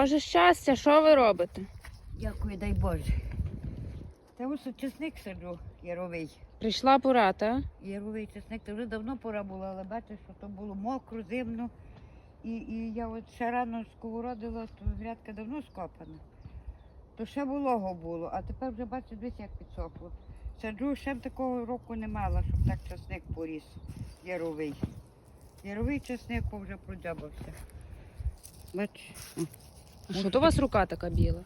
Боже щастя, що ви робите? Дякую, дай Боже. Та ось от чесник саджу, яровий. Прийшла пора, та? Яровий чесник, це вже давно пора була, але бачиш, що то було мокро, зимно. І, і я от ще рано сковородила, то грядка давно скопана. То ще волого було, а тепер вже бачиш, десь як підсохло. Саджу ще такого року не мала, щоб так чесник поріс. Яровий. Яровий чесник вже продябався. Бач. Що то у вас рука така біла?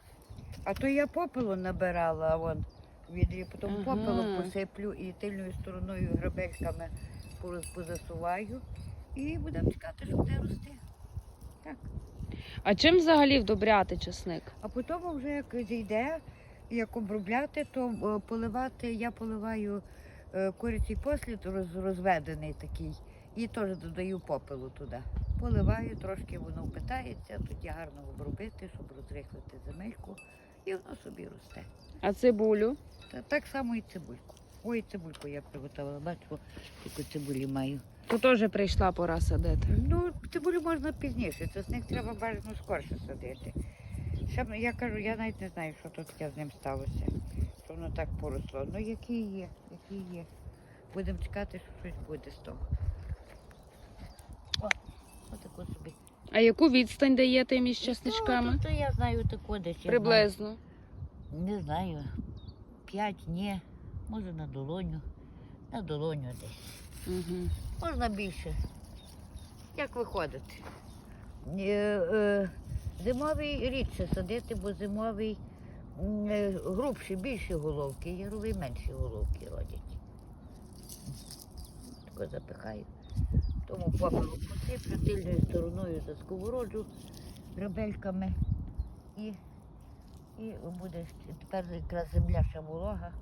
А то я попелу набирала, а вон відрі, потім Ага. попелу посиплю і тильною стороною грабельками позасуваю. І будемо чекати, щоб не рости. Так. А чим взагалі вдобряти чесник? А потім вже як зійде, як обробляти, то е, поливати, я поливаю е, курячий послід розведений такий. І теж додаю попелу туди. Поливаю, трошки воно впитається, тоді гарно обробити, щоб розрихлити земельку, і воно собі росте. А цибулю? Та так само і цибульку. Ой, цибульку я приготувала. Бачу, яку цибулі маю. То теж прийшла пора садити. Ну, цибулю можна пізніше, чесник треба бажано скорше садити. Ще, я кажу, я навіть не знаю, що тут з ним сталося. Що воно так поросло. Ну, який є, який є. Будемо чекати, що щось буде з того. О. А яку відстань даєте між? Ну, то, то я знаю тако десь. Приблизно. Не знаю. П'ять, ні. Може на долоню. На долоню десь. Угу. Можна більше. Як виходить? Е, е, Зимовий рідше садити, бо зимовий е, грубші, більші головки, яровий менші головки родять. Тако запихаю. Тому попелу посиплю тильною стороною за сковороду грабельками. І, і буде тепер якраз земля ще волога,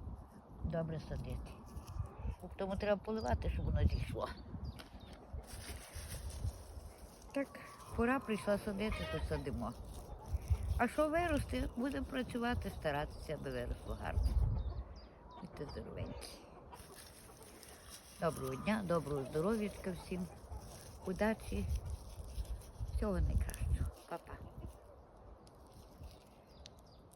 добре садити. Тому треба поливати, щоб воно зійшло. Так, пора прийшла садити, то садимо. А що виросте, будемо працювати, старатися, аби виросло гарно. Будьте здоровенькі. Доброго дня, доброго здоров'ячка всім, удачі, всього найкращого. Па-па.